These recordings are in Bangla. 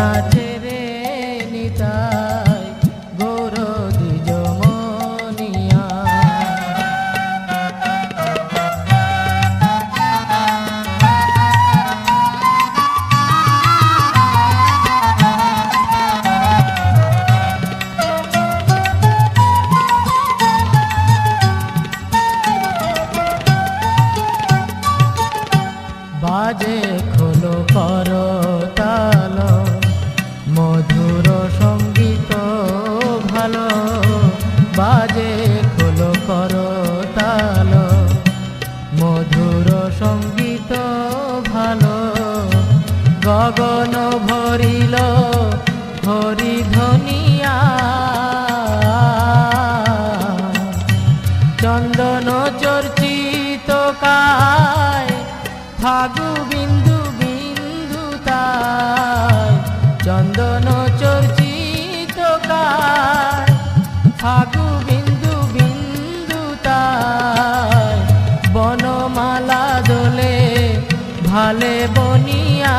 nada. সংগীত ভালো বাজে খোলো কর তাল। মধুর সংগীত ভালো গগন ভরিল হরিধ্বনি জালে বনিয়া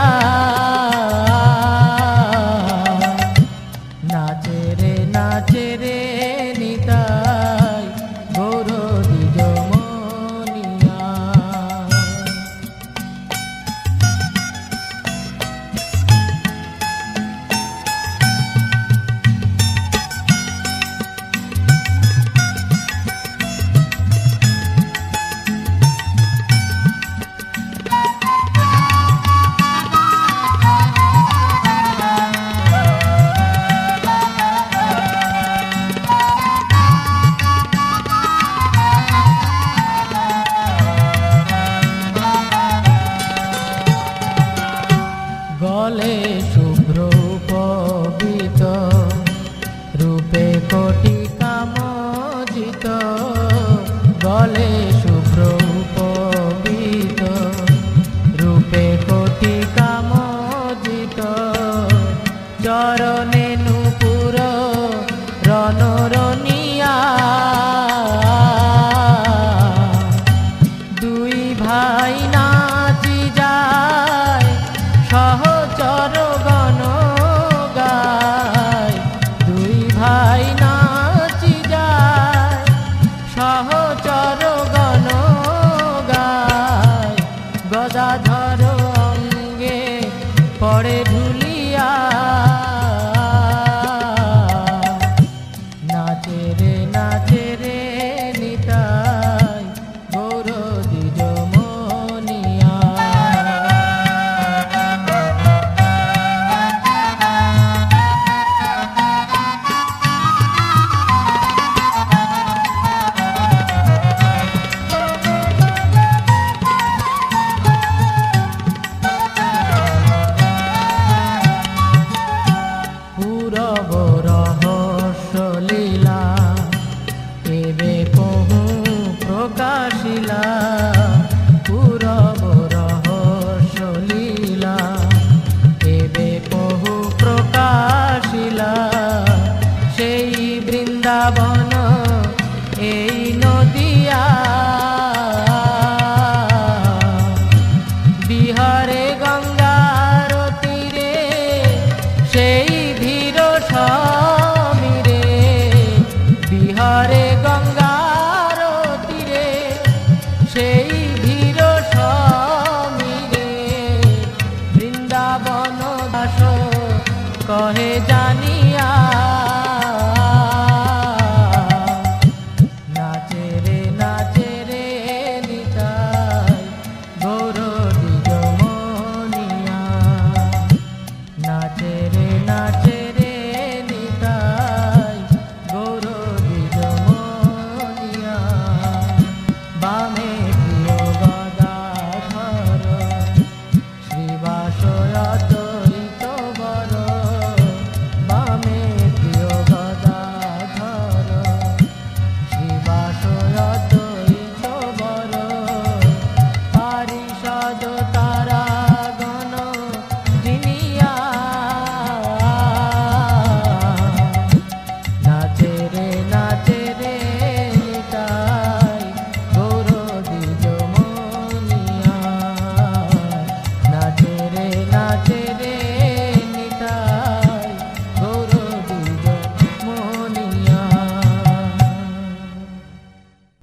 জলে শুভ্র উপবিত রূপে কোটি কামজিত চরণে নুপুর রণরনিয়া পড়ে ঢুল